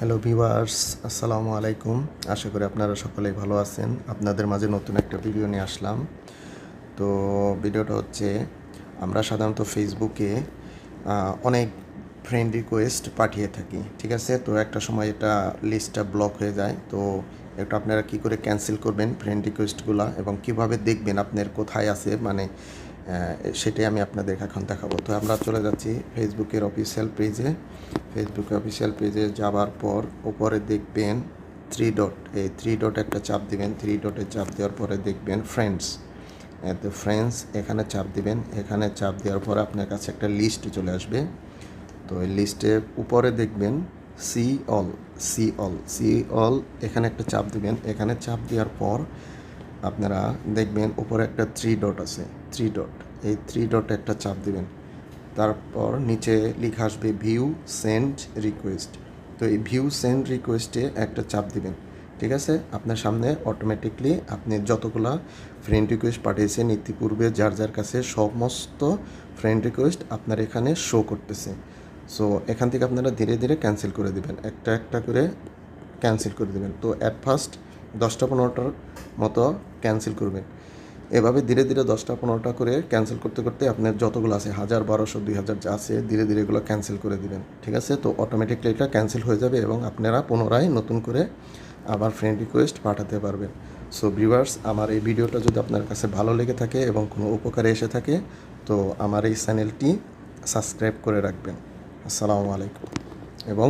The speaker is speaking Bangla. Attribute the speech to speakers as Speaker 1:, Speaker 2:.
Speaker 1: হ্যালো ভিউয়ার্স আসসালামু আলাইকুম আশা করি আপনারা সকলেই ভালো আছেন। আপনাদের মাঝে নতুন একটা ভিডিও নিয়ে আসলাম। তো ভিডিওটা হচ্ছে, আমরা সাধারণত ফেসবুকে অনেক ফ্রেন্ড রিকোয়েস্ট পাঠিয়ে থাকি, ঠিক আছে? তো একটা সময় এটা লিস্টটা ব্লক হয়ে যায়। তো এটা আপনারা কি করে ক্যান্সেল করবেন ফ্রেন্ড রিকোয়েস্টগুলো এবং কীভাবে দেখবেন আপনার কোথায় আছে? মানে সেটাই আমি আপনাদের এখন দেখাবো। তো আমরা চলে যাচ্ছি ফেসবুকের অফিসিয়াল পেজে ফেসবুক অফিসিয়াল পেজে যাওয়ার পর উপরে দেখবেন থ্রি ডট এই থ্রি ডট একটা চাপ দিবেন। থ্রি ডটে চাপ দেওয়ার পরে দেখবেন ফ্রেন্ডস তো ফ্রেন্ডস এখানে চাপ দিবেন। এখানে চাপ দেওয়ার পর আপনার কাছে একটা লিস্ট চলে আসবে। তো এই লিস্টে উপরে দেখবেন see all see all see all এখানে একটা চাপ দিবেন। এখানে চাপ দেওয়ার পর আপনারা দেখবেন উপরে একটা থ্রি ডট আছে থ্রি ডট এই থ্রি ডট একটা চাপ দিবেন। তারপর নিচে লেখা আসবে ভিউ সেন্ড রিকোয়েস্ট তো এই ভিউ সেন্ড রিকোয়েস্টে একটা চাপ দিবেন, ঠিক আছে? আপনার সামনে অটোমেটিকলি আপনি যতগুলা ফ্রেন্ড রিকোয়েস্ট পাঠিয়েছেন, ইতিপূর্বে যার যার কাছে সমস্ত ফ্রেন্ড রিকোয়েস্ট আপনার এখানে শো করতেছে। সো এখান থেকে আপনারা ধীরে ধীরে ক্যান্সেল করে দিবেন। একটা একটা করে ক্যান্সেল করে দেবেন। তো অ্যাট ফার্স্ট দশটা পনেরোটার মতো ক্যান্সেল করবেন। এভাবে ধীরে ধীরে দশটা পনেরোটা করে ক্যান্সেল করতে করতে আপনার যতগুলো আছে, হাজার, বারোশো, দুই হাজার যা আছে, ধীরে ধীরে এগুলো ক্যান্সেল করে দিবেন। ঠিক আছে? তো অটোমেটিকলি এটা ক্যান্সেল হয়ে যাবে এবং আপনারা পুনরায় নতুন করে আবার ফ্রেন্ড রিকোয়েস্ট পাঠাতে পারবেন। সো ভিউয়ার্স আমার এই ভিডিওটা যদি আপনার কাছে ভালো লেগে থাকে এবং কোনো উপকারে এসে থাকে, তো আমার এই চ্যানেলটি সাবস্ক্রাইব করে রাখবেন। আসসালামু আলাইকুম। এবং